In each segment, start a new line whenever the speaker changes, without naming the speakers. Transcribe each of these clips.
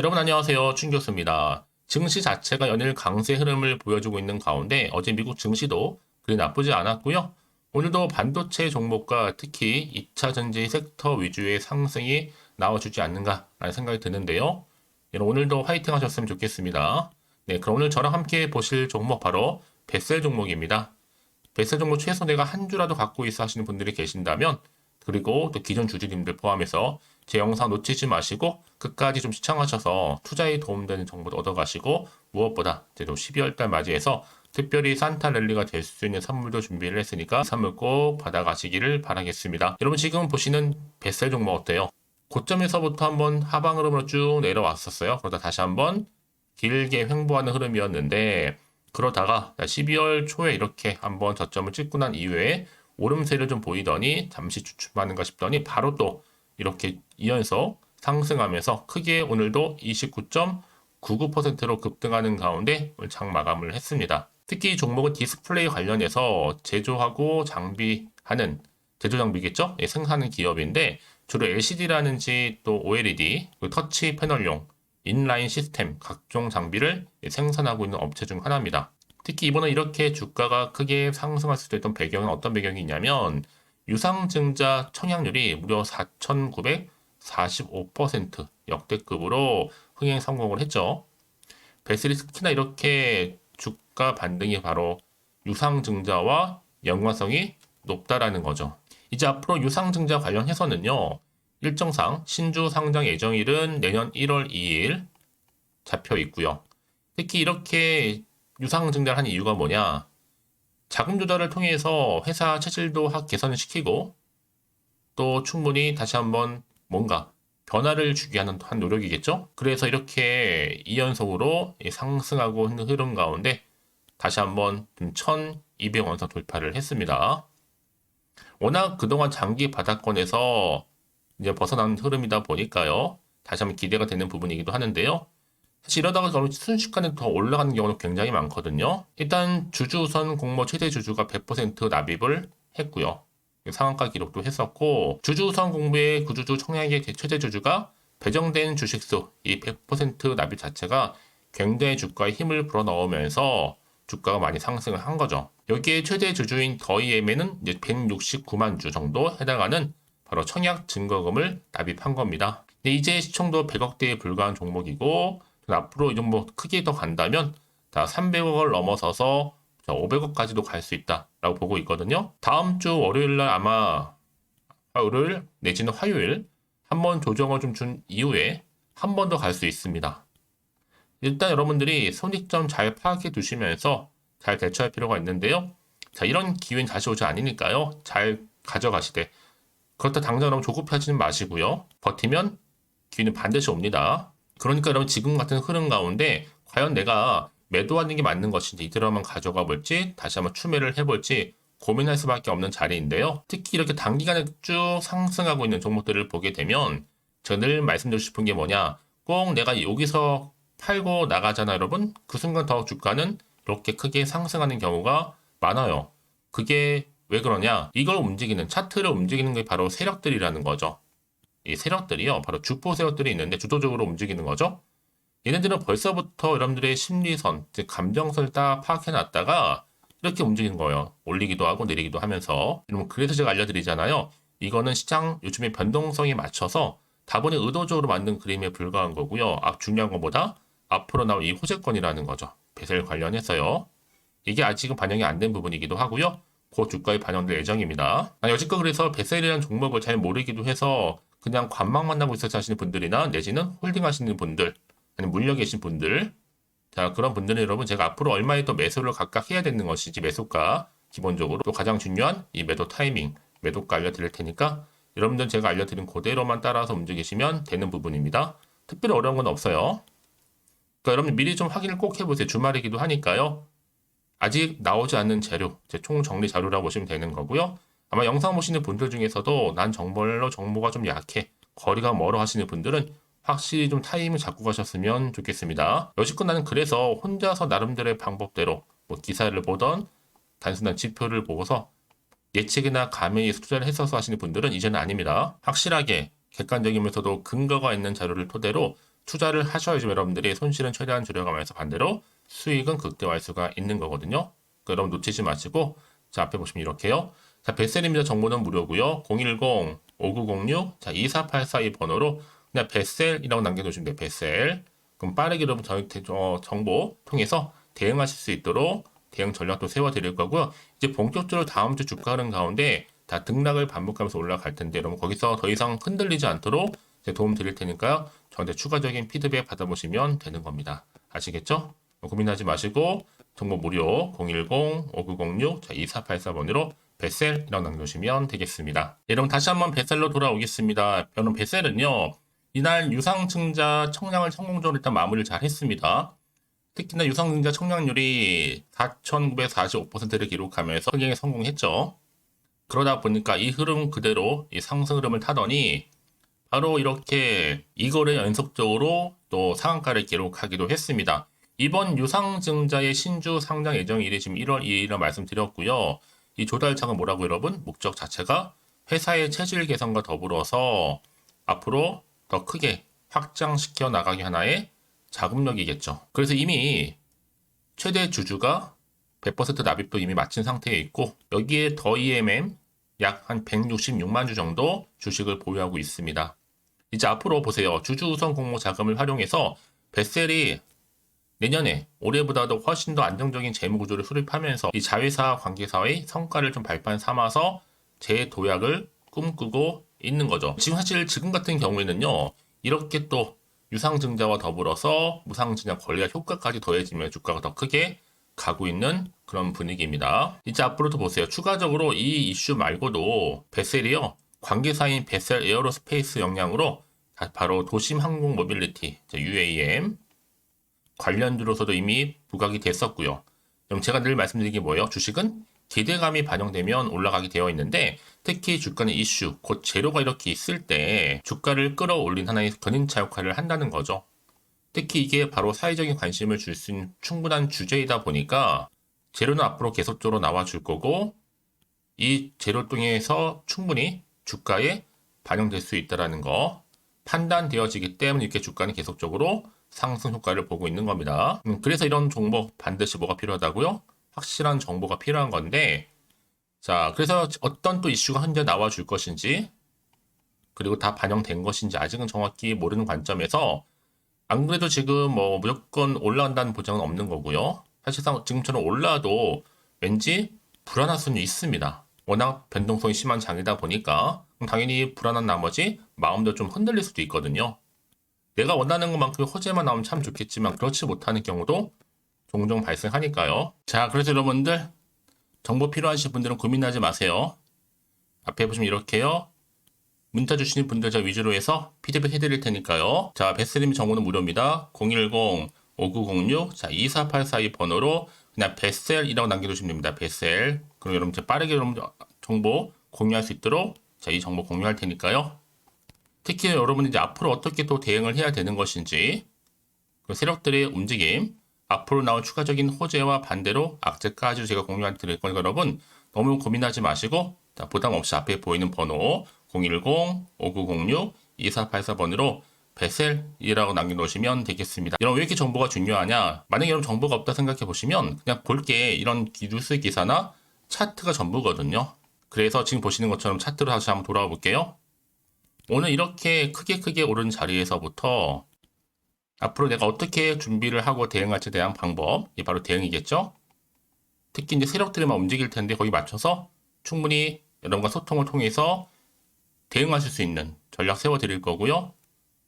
여러분 안녕하세요. 충교수입니다. 증시 자체가 연일 강세 흐름을 보여주고 있는 가운데 어제 미국 증시도 그리 나쁘지 않았고요. 오늘도 반도체 종목과 특히 2차 전지 섹터 위주의 상승이 나와주지 않는가라는 생각이 드는데요. 여러분 오늘도 화이팅 하셨으면 좋겠습니다. 네, 그럼 오늘 저랑 함께 보실 종목 바로 베셀 종목입니다. 베셀 종목 최소 내가 한 주라도 갖고 있어 하시는 분들이 계신다면 그리고 또 기존 주주님들 포함해서 제 영상 놓치지 마시고 끝까지 좀 시청하셔서 투자에 도움되는 정보도 얻어가시고 무엇보다 이제 또 12월 달 맞이해서 특별히 산타 랠리가 될 수 있는 선물도 준비를 했으니까 선물 꼭 받아가시기를 바라겠습니다. 여러분 지금 보시는 뱃살 종목 어때요? 고점에서부터 한번 하방 흐름으로 쭉 내려왔었어요. 그러다 다시 한번 길게 횡보하는 흐름이었는데 그러다가 12월 초에 이렇게 한번 저점을 찍고 난 이후에 오름세를 좀 보이더니 잠시 주춤하는가 싶더니 바로 또 이렇게 이연속 상승하면서 크게 오늘도 29.99%로 급등하는 가운데 오늘 장 마감을 했습니다. 특히 이 종목은 디스플레이 관련해서 제조하고 장비하는 제조 장비겠죠? 예, 생산하는 기업인데 주로 LCD라는지 또 OLED, 터치 패널용 인라인 시스템 각종 장비를 생산하고 있는 업체 중 하나입니다. 특히 이번에 이렇게 주가가 크게 상승할 수도 있던 배경은 어떤 배경이 있냐면 유상증자 청약률이 무려 4,945% 역대급으로 흥행 성공을 했죠. 베슬이 특히나 이렇게 주가 반등이 바로 유상증자와 연관성이 높다라는 거죠. 이제 앞으로 유상증자 관련해서는요. 일정상 신주 상장 예정일은 내년 1월 2일 잡혀 있고요. 특히 이렇게 유상증자를 한 이유가 뭐냐? 자금 조달을 통해서 회사 체질도 개선을 시키고 또 충분히 다시 한번 뭔가 변화를 주기 하는 한 노력이겠죠? 그래서 이렇게 2연속으로 상승하고 있는 흐름 가운데 다시 한번 1200원선 돌파를 했습니다. 워낙 그동안 장기 바닥권에서 이제 벗어나는 흐름이다 보니까요. 다시 한번 기대가 되는 부분이기도 하는데요. 사실 이러다가 너무 순식간에 더 올라가는 경우는 굉장히 많거든요. 일단 주주 우선 공모 최대 주주가 100% 납입을 했고요. 상한가 기록도 했었고 주주 우선 공모의 구주주 청약의 최대 주주가 배정된 주식수 이 100% 납입 자체가 굉장히 주가에 힘을 불어넣으면서 주가가 많이 상승을 한 거죠. 여기에 최대 주주인 더이엠에는 이제 169만 주 정도 해당하는 바로 청약 증거금을 납입한 겁니다. 근데 이제 시총도 100억대에 불과한 종목이고 앞으로 이 종목 크게 더 간다면 다 300억을 넘어서서 500억까지도 갈 수 있다라고 보고 있거든요. 다음 주 월요일 날 아마 월요일 내지는 화요일 한 번 조정을 좀 준 이후에 한 번 더 갈 수 있습니다. 일단 여러분들이 손익점 잘 파악해 두시면서 잘 대처할 필요가 있는데요. 자, 이런 기회는 다시 오지 않으니까요. 잘 가져가시되. 그렇다 당장 너무 조급하지는 마시고요. 버티면 기회는 반드시 옵니다. 그러니까 여러분 지금 같은 흐름 가운데 과연 내가 매도하는 게 맞는 것인지 이대로만 가져가 볼지 다시 한번 추매를 해볼지 고민할 수밖에 없는 자리인데요. 특히 이렇게 단기간에 쭉 상승하고 있는 종목들을 보게 되면 늘 말씀드리고 싶은 게 뭐냐 꼭 내가 여기서 팔고 나가잖아 여러분 그 순간 더 주가는 이렇게 크게 상승하는 경우가 많아요. 그게 왜 그러냐 이걸 움직이는 차트를 움직이는 게 바로 세력들이라는 거죠. 이 세력들이요. 바로 주포 세력들이 있는데 주도적으로 움직이는 거죠. 얘네들은 벌써부터 여러분들의 심리선, 즉 감정선을 딱 파악해 놨다가 이렇게 움직이는 거예요. 올리기도 하고 내리기도 하면서. 여러분 그래서 제가 알려드리잖아요. 이거는 시장 요즘의 변동성에 맞춰서 다분히 의도적으로 만든 그림에 불과한 거고요. 앞 중요한 것보다 앞으로 나올 이 호재권이라는 거죠. 배설 관련해서요. 이게 아직은 반영이 안 된 부분이기도 하고요. 곧 주가에 반영될 예정입니다. 여지껏 그래서 베셀이라는 종목을 잘 모르기도 해서 그냥 관망만 하고 있어서 하시는 분들이나 내지는 홀딩 하시는 분들, 아니면 물려 계신 분들, 자, 그런 분들은 여러분 제가 앞으로 얼마에 더 매수를 각각 해야 되는 것인지 매수가 기본적으로 또 가장 중요한 이 매도 타이밍, 매도가 알려드릴 테니까 여러분들 제가 알려드린 그대로만 따라서 움직이시면 되는 부분입니다. 특별히 어려운 건 없어요. 그러니까 여러분 미리 좀 확인을 꼭 해보세요. 주말이기도 하니까요. 아직 나오지 않는 재료, 제총 정리 자료라고 보시면 되는 거고요. 아마 영상 보시는 분들 중에서도 난 정말로 정보가 좀 약해 거리가 멀어 하시는 분들은 확실히 좀 타임을 잡고 가셨으면 좋겠습니다. 여지껏 나는 그래서 혼자서 나름대로의 방법대로 뭐 기사를 보던 단순한 지표를 보고서 예측이나 감에 투자를 했어서 하시는 분들은 이제는 아닙니다. 확실하게 객관적이면서도 근거가 있는 자료를 토대로 투자를 하셔야지 여러분들이 손실은 최대한 줄여가면서 반대로 수익은 극대화할 수가 있는 거거든요. 여러분 놓치지 마시고 자 앞에 보시면 이렇게요. 자 베셀입니다. 정보는 무료고요. 010-5906 자 24842 번호로 그냥 베셀이라고 남겨놓으시면 돼요. 베셀. 그럼 빠르게 여러분 정보 통해서 대응하실 수 있도록 대응 전략도 세워드릴 거고요. 이제 본격적으로 다음 주 주가 흐름 가운데 다 등락을 반복하면서 올라갈 텐데 여러분 거기서 더 이상 흔들리지 않도록 도움 드릴 테니까요. 저한테 추가적인 피드백 받아보시면 되는 겁니다. 아시겠죠? 뭐 고민하지 마시고 정보 무료 010-5906 2484번으로 베셀이라고 남겨주시면 되겠습니다. 네, 여러분 다시 한번 베셀로 돌아오겠습니다. 여러분 베셀은요. 이날 유상증자 청량을 성공적으로 일단 마무리를 잘 했습니다. 특히나 유상증자 청량률이 4,945%를 기록하면서 흥행에 성공했죠. 그러다 보니까 이 흐름 그대로 이 상승 흐름을 타더니 바로 이렇게 이거를 연속적으로 또 상한가를 기록하기도 했습니다. 이번 유상증자의 신주 상장 예정일이 지금 1월 2일이라 말씀드렸고요. 이 조달창은 뭐라고 여러분? 목적 자체가 회사의 체질 개선과 더불어서 앞으로 더 크게 확장시켜 나가기 하나의 자금력이겠죠. 그래서 이미 최대 주주가 100% 납입도 이미 마친 상태에 있고 여기에 더 EMM 약 한 166만 주 정도 주식을 보유하고 있습니다. 이제 앞으로 보세요. 주주 우선 공모 자금을 활용해서 베셀이 내년에 올해보다도 훨씬 더 안정적인 재무 구조를 수립하면서 이 자회사 관계사의 성과를 좀 발판 삼아서 재도약을 꿈꾸고 있는 거죠. 지금 사실 지금 같은 경우에는요. 이렇게 또 유상증자와 더불어서 무상증자 권리와 효과까지 더해지면 주가가 더 크게 가고 있는 그런 분위기입니다. 이제 앞으로도 보세요. 추가적으로 이 이슈 말고도 베셀이요. 관계사인 베셀 에어로스페이스 영향으로 바로 도심 항공 모빌리티 UAM 관련주로서도 이미 부각이 됐었고요. 그럼 제가 늘 말씀드린 게 뭐예요? 주식은 기대감이 반영되면 올라가게 되어 있는데 특히 주가는 이슈, 곧 재료가 이렇게 있을 때 주가를 끌어올린 하나의 견인차 역할을 한다는 거죠. 특히 이게 바로 사회적인 관심을 줄 수 있는 충분한 주제이다 보니까 재료는 앞으로 계속적으로 나와줄 거고 이 재료 통해서 충분히 주가에 반영될 수 있다라는 거 판단되어지기 때문에 이렇게 주가는 계속적으로 상승 효과를 보고 있는 겁니다. 음, 그래서 이런 정보 반드시 뭐가 필요하다고요? 확실한 정보가 필요한 건데 자 그래서 어떤 또 이슈가 현재 나와줄 것인지 그리고 다 반영된 것인지 아직은 정확히 모르는 관점에서 안 그래도 지금 뭐 무조건 올라간다는 보장은 없는 거고요. 사실상 지금처럼 올라도 왠지 불안할 수는 있습니다. 워낙 변동성이 심한 장이다 보니까 당연히 불안한 나머지 마음도 좀 흔들릴 수도 있거든요. 내가 원하는 것만큼 호재만 나오면 참 좋겠지만 그렇지 못하는 경우도 종종 발생하니까요. 자, 그래서 여러분들 정보 필요하신 분들은 고민하지 마세요. 앞에 보시면 이렇게요. 문자 주시는 분들 저 위주로 해서 피드백 해드릴 테니까요. 자, 베스림 정보는 무료입니다. 010-5906, 자, 24842 번호로 그냥 베셀이라고 남겨두시면 됩니다. 베셀. 그럼 여러분 제 빠르게 여러분 정보 공유할 수 있도록 자, 이 정보 공유할 테니까요. 특히 여러분이 이제 앞으로 어떻게 또 대응을 해야 되는 것인지 그 세력들의 움직임 앞으로 나올 추가적인 호재와 반대로 악재까지 제가 공유할 드릴 거니까 여러분 너무 고민하지 마시고 자, 부담 없이 앞에 보이는 번호 010-5906-2484번으로 베셀이라고 남겨놓으시면 되겠습니다. 여러분 왜 이렇게 정보가 중요하냐? 만약에 여러분 정보가 없다 생각해 보시면 그냥 볼게 이런 뉴스 기사나 차트가 전부거든요. 그래서 지금 보시는 것처럼 차트로 다시 한번 돌아와 볼게요. 오늘 이렇게 크게 크게 오른 자리에서부터 앞으로 내가 어떻게 준비를 하고 대응할지에 대한 방법이 바로 대응이겠죠. 특히 이제 세력들이만 움직일 텐데 거기 맞춰서 충분히 여러분과 소통을 통해서 대응하실 수 있는 전략 세워드릴 거고요.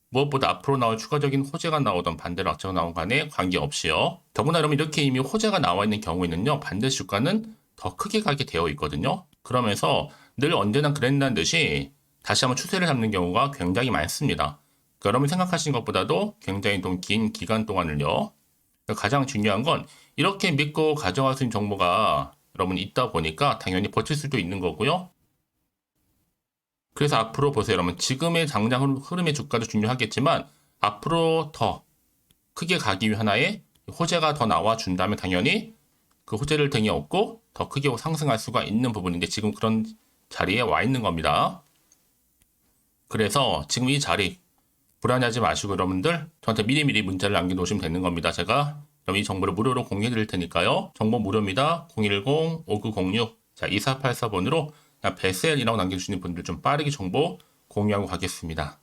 무엇보다 앞으로 나올 추가적인 호재가 나오던 반대로 악재가 나온 간에 관계없이요. 더구나 여러분 이렇게 이미 호재가 나와 있는 경우에는요. 반드시 주가는 더 크게 가게 되어 있거든요. 그러면서 늘 언제나 그랬다는 듯이 다시 한번 추세를 잡는 경우가 굉장히 많습니다. 여러분이 생각하시는 것보다도 굉장히 좀 긴 기간 동안을요. 그러니까 가장 중요한 건 이렇게 믿고 가져갈 수 있는 정보가 여러분 있다 보니까 당연히 버틸 수도 있는 거고요. 그래서 앞으로 보세요, 여러분. 지금의 당장 흐름의 주가도 중요하겠지만 앞으로 더 크게 가기 위한 하나의 호재가 더 나와 준다면 당연히 그 호재를 등에 업고 더 크게 상승할 수가 있는 부분인데 지금 그런 자리에 와 있는 겁니다. 그래서 지금 이 자리 불안해하지 마시고 여러분들 저한테 미리미리 문자를 남겨놓으시면 되는 겁니다. 제가 그럼 이 정보를 무료로 공유해 드릴 테니까요. 정보 무료입니다. 010-5906 자 2484번으로 베셀이라고 남겨주시는 분들 좀 빠르게 정보 공유하고 가겠습니다.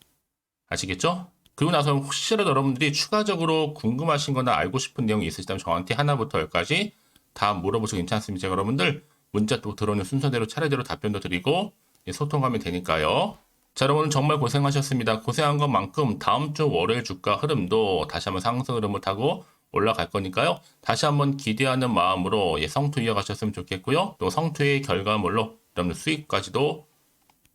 아시겠죠? 그리고 나서 혹시라도 여러분들이 추가적으로 궁금하신 거나 알고 싶은 내용이 있으시다면 저한테 하나부터 열까지 다 물어보셔도 괜찮습니다. 제가 여러분들 문자 또 들어오는 순서대로 차례대로 답변도 드리고 예, 소통하면 되니까요. 자, 여러분 정말 고생하셨습니다. 고생한 것만큼 다음 주 월요일 주가 흐름도 다시 한번 상승 흐름을 타고 올라갈 거니까요. 다시 한번 기대하는 마음으로 예, 성투 이어가셨으면 좋겠고요. 또 성투의 결과물로 여러분 수익까지도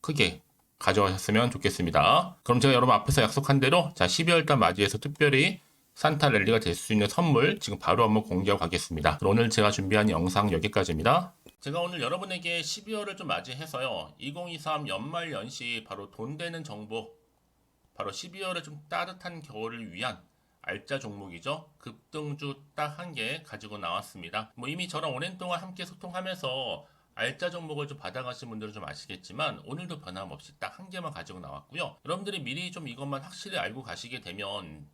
크게 가져가셨으면 좋겠습니다. 그럼 제가 여러분 앞에서 약속한 대로 자 12월달 맞이해서 특별히 산타 랠리가 될 수 있는 선물 지금 바로 한번 공개하고 가겠습니다. 오늘 제가 준비한 영상 여기까지입니다. 제가 오늘 여러분에게 12월을 좀 맞이해서요. 2023 연말 연시 바로 돈 되는 정보 바로 12월에 좀 따뜻한 겨울을 위한 알짜 종목이죠. 급등주 딱 한 개 가지고 나왔습니다. 뭐 이미 저랑 오랜 동안 함께 소통하면서 알짜 종목을 좀 받아가신 분들은 좀 아시겠지만 오늘도 변함없이 딱 한 개만 가지고 나왔고요. 여러분들이 미리 좀 이것만 확실히 알고 가시게 되면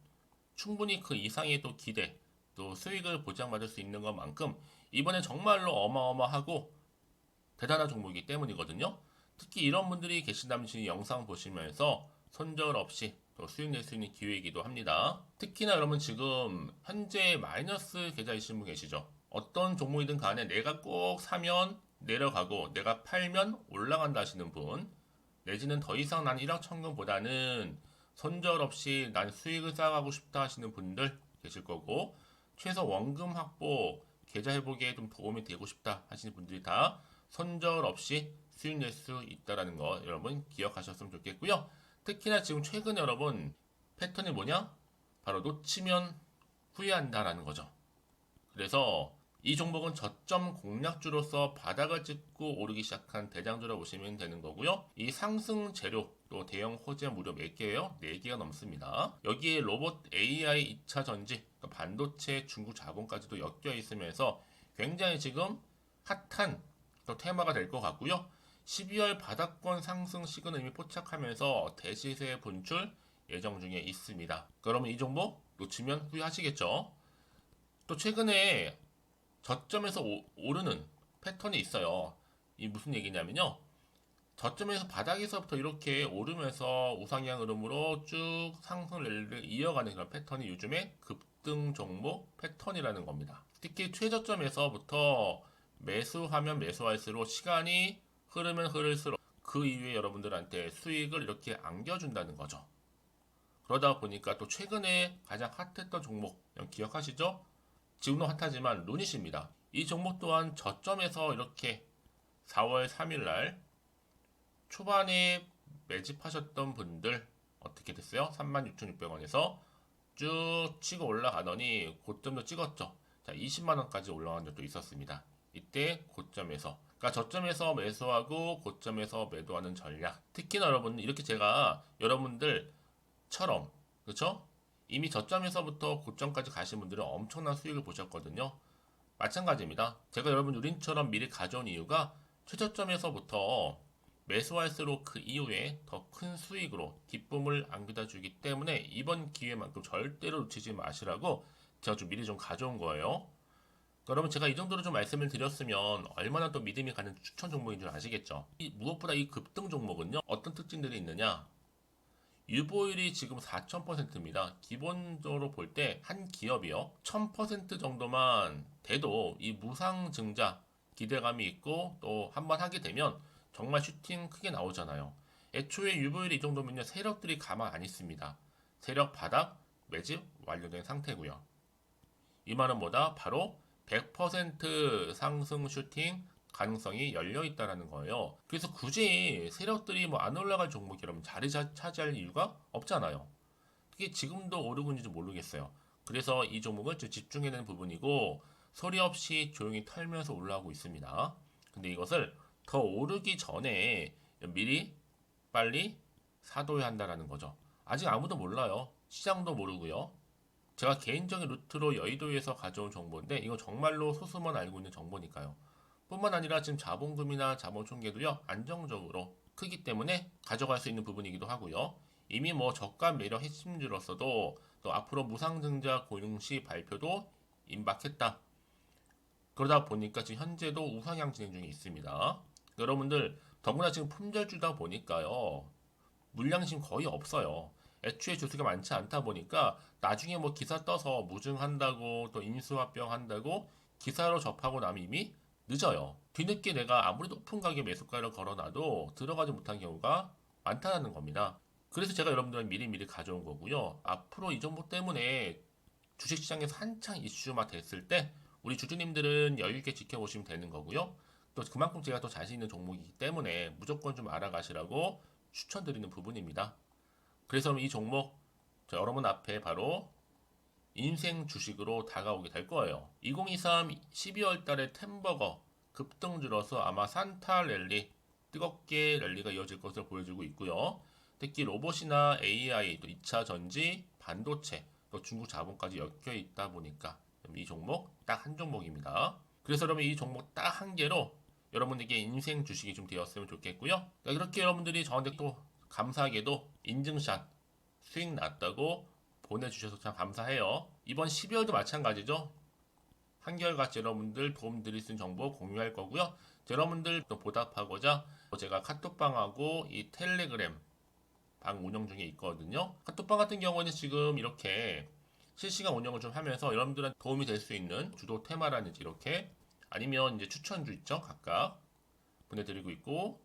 충분히 그 이상의 또 기대 또 수익을 보장받을 수 있는 것만큼 이번에 정말로 어마어마하고 대단한 종목이기 때문이거든요. 특히 이런 분들이 계신다면 영상 보시면서 손절 없이 또 수익 낼 수 있는 기회이기도 합니다. 특히나 여러분 지금 현재 마이너스 계좌이신 분 계시죠? 어떤 종목이든 간에 내가 꼭 사면 내려가고 내가 팔면 올라간다 하시는 분 내지는 더 이상 난 1억 천금보다는 손절 없이 난 수익을 쌓아가고 싶다 하시는 분들 계실 거고 최소 원금 확보 계좌 회복에 좀 도움이 되고 싶다 하시는 분들이 다 손절 없이 수익 낼 수 있다라는 거 여러분 기억하셨으면 좋겠고요. 특히나 지금 최근에 여러분 패턴이 뭐냐? 바로 놓치면 후회한다라는 거죠. 그래서 이 종목은 저점 공략주로서 바닥을 찍고 오르기 시작한 대장주라 보시면 되는 거고요. 이 상승 재료 또 대형 호재 무려 몇 개예요? 4개가 넘습니다. 여기에 로봇 AI 2차 전지, 그러니까 반도체 중국 자본까지도 엮여 있으면서 굉장히 지금 핫한 또 테마가 될 것 같고요. 12월 바닥권 상승 시그널 이미 포착하면서 대시세 분출 예정 중에 있습니다. 그러면 이 종목 놓치면 후회하시겠죠? 또 최근에 저점에서 오, 오르는 패턴이 있어요. 이 무슨 얘기냐면요. 저점에서 바닥에서부터 이렇게 오르면서 우상향 흐름으로 쭉 상승 랠리를 이어가는 그런 패턴이 요즘에 급등 종목 패턴이라는 겁니다. 특히 최저점에서부터 매수하면 매수할수록 시간이 흐르면 흐를수록 그 이후에 여러분들한테 수익을 이렇게 안겨준다는 거죠. 그러다 보니까 또 최근에 가장 핫했던 종목 기억하시죠? 지금도 핫하지만 루닛입니다. 이 종목 또한 저점에서 이렇게 4월 3일 날 초반에 매집하셨던 분들 어떻게 됐어요? 36,600원에서 쭉 치고 올라가더니 고점도 찍었죠. 자, 20만 원까지 올라간 적도 있었습니다. 이때 고점에서 그러니까 저점에서 매수하고 고점에서 매도하는 전략. 특히나 여러분 이렇게 제가 여러분들처럼 그렇죠? 이미 저점에서부터 고점까지 가신 분들은 엄청난 수익을 보셨거든요. 마찬가지입니다. 제가 여러분 우린처럼 미리 가져온 이유가 최저점에서부터 매수할수록 그 이후에 더 큰 수익으로 기쁨을 안겨다 주기 때문에 이번 기회만큼 절대로 놓치지 마시라고 제가 좀 미리 좀 가져온 거예요. 그러면 제가 이 정도로 좀 말씀을 드렸으면 얼마나 또 믿음이 가는 추천 종목인 줄 아시겠죠? 이, 무엇보다 이 급등 종목은요 어떤 특징들이 있느냐? 유보율이 지금 4,000%입니다. 기본적으로 볼 때 한 기업이요. 1,000% 정도만 돼도 이 무상 증자 기대감이 있고 또 한 번 하게 되면 정말 슈팅 크게 나오잖아요. 애초에 유보율이 이 정도면요. 세력들이 가만 안 있습니다. 세력 바닥 매집 완료된 상태고요. 이 말은 뭐다? 바로 100% 상승 슈팅 가능성이 열려 있다라는 거예요. 그래서 굳이 세력들이 뭐 안 올라갈 종목이 여러분 자리 차- 차지할 이유가 없잖아요. 이게 지금도 오르고 있는지 모르겠어요. 그래서 이 종목을 좀 집중해야 되는 부분이고 소리 없이 조용히 털면서 올라오고 있습니다. 근데 이것을 더 오르기 전에 미리 빨리 사둬야 한다라는 거죠. 아직 아무도 몰라요. 시장도 모르고요. 제가 개인적인 루트로 여의도에서 가져온 정보인데 이거 정말로 소수만 알고 있는 정보니까요. 뿐만 아니라 지금 자본금이나 자본 총계도요 안정적으로 크기 때문에 가져갈 수 있는 부분이기도 하고요. 이미 뭐 저가 매력 핵심주로서도 또 앞으로 무상증자 고용시 발표도 임박했다. 그러다 보니까 지금 현재도 우상향 진행 중에 있습니다. 여러분들 더구나 지금 품절주다 보니까요. 물량 지금 거의 없어요. 애초에 주수가 많지 않다 보니까 나중에 뭐 기사 떠서 무증한다고 또 인수합병 한다고 기사로 접하고 나면 이미 늦어요. 뒤늦게 내가 아무리 높은 가격 매수가를 걸어놔도 들어가지 못한 경우가 많다는 겁니다. 그래서 제가 여러분들 미리미리 가져온 거고요. 앞으로 이 정보 때문에 주식시장에서 한창 이슈가 됐을 때 우리 주주님들은 여유있게 지켜보시면 되는 거고요. 또 그만큼 제가 더 자신 있는 종목이기 때문에 무조건 좀 알아가시라고 추천드리는 부분입니다. 그래서 이 종목 저 여러분 앞에 바로 인생 주식으로 다가오게 될 거예요. 2023 12월 달에 템버거 급등주로서 아마 산타 랠리 뜨겁게 랠리가 이어질 것을 보여주고 있고요. 특히 로봇이나 AI, 또 2차 전지, 반도체, 또 중국 자본까지 엮여 있다 보니까 이 종목 딱 한 종목입니다. 그래서 여러분 이 종목 딱 한 개로 여러분에게 인생 주식이 좀 되었으면 좋겠고요. 자, 이렇게 여러분들이 저한테 또 감사하게도 인증샷 수익 났다고 보내주셔서 참 감사해요. 이번 12월도 마찬가지죠. 한결같이 여러분들 도움 드릴 수 있는 정보 공유할 거고요. 여러분들 또 보답하고자 제가 카톡방하고 이 텔레그램 방 운영 중에 있거든요. 카톡방 같은 경우는 지금 이렇게 실시간 운영을 좀 하면서 여러분들한테 도움이 될 수 있는 주도 테마라든지 이렇게 아니면 이제 추천주 있죠. 각각 보내드리고 있고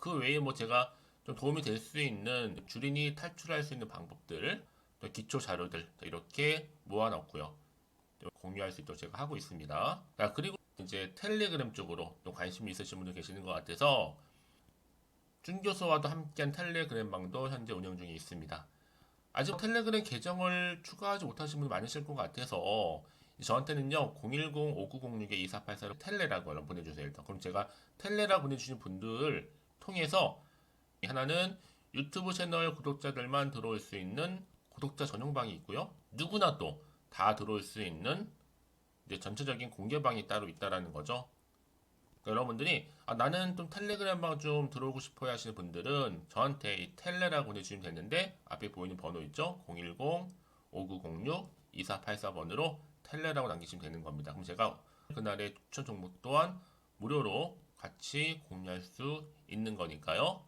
그 외에 뭐 제가 좀 도움이 될 수 있는 주린이 탈출할 수 있는 방법들 또 기초 자료들 자, 이렇게 모아놨고요. 좀 공유할 수 있도록 제가 하고 있습니다. 자, 그리고 이제 텔레그램 쪽으로 좀 관심이 있으신 분들 계시는 것 같아서 준 교수와도 함께한 텔레그램 방도 현재 운영 중에 있습니다. 아직 텔레그램 계정을 추가하지 못하신 분이 많으실 것 같아서 저한테는요 010-5906-2484로 텔레라고 보내주세요 일단 그럼 제가 텔레라 보내주신 분들 통해서 하나는 유튜브 채널 구독자들만 들어올 수 있는 구독자 전용방이 있고요 누구나 또 다 들어올 수 있는 이제 전체적인 공개방이 따로 있다라는 거죠 그러니까 여러분들이 아, 나는 좀 텔레그램 방 좀 들어오고 싶어요 하시는 분들은 저한테 이 텔레라고 보내주시면 되는데 앞에 보이는 번호 있죠 010-5906-2484번으로 텔레라고 남기시면 되는 겁니다. 그럼 제가 그날의 추천 종목 또한 무료로 같이 공유할 수 있는 거니까요.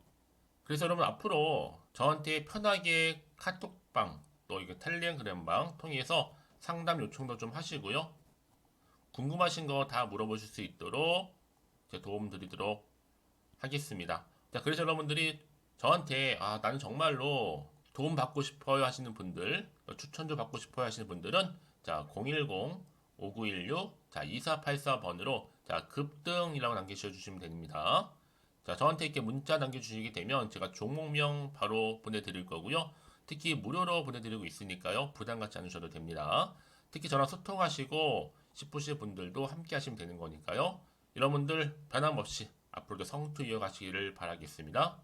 그래서 여러분 앞으로 저한테 편하게 카톡 방 또 이거 텔레그램 방 통해서 상담 요청도 좀 하시고요. 궁금하신 거 다 물어보실 수 있도록 도움 드리도록 하겠습니다. 자, 그래서 여러분들이 저한테 아, 나는 정말로 도움 받고 싶어요 하시는 분들, 또 추천도 받고 싶어요 하시는 분들은 자, 010 5916 자, 2484번으로 자, 급등이라고 남겨 주시면 됩니다. 자, 저한테 이렇게 문자 남겨 주시게 되면 제가 종목명 바로 보내 드릴 거고요. 특히 무료로 보내드리고 있으니까요. 부담 갖지 않으셔도 됩니다. 특히 저랑 소통하시고 싶으신 분들도 함께 하시면 되는 거니까요. 여러분들 변함없이 앞으로도 성투 이어가시기를 바라겠습니다.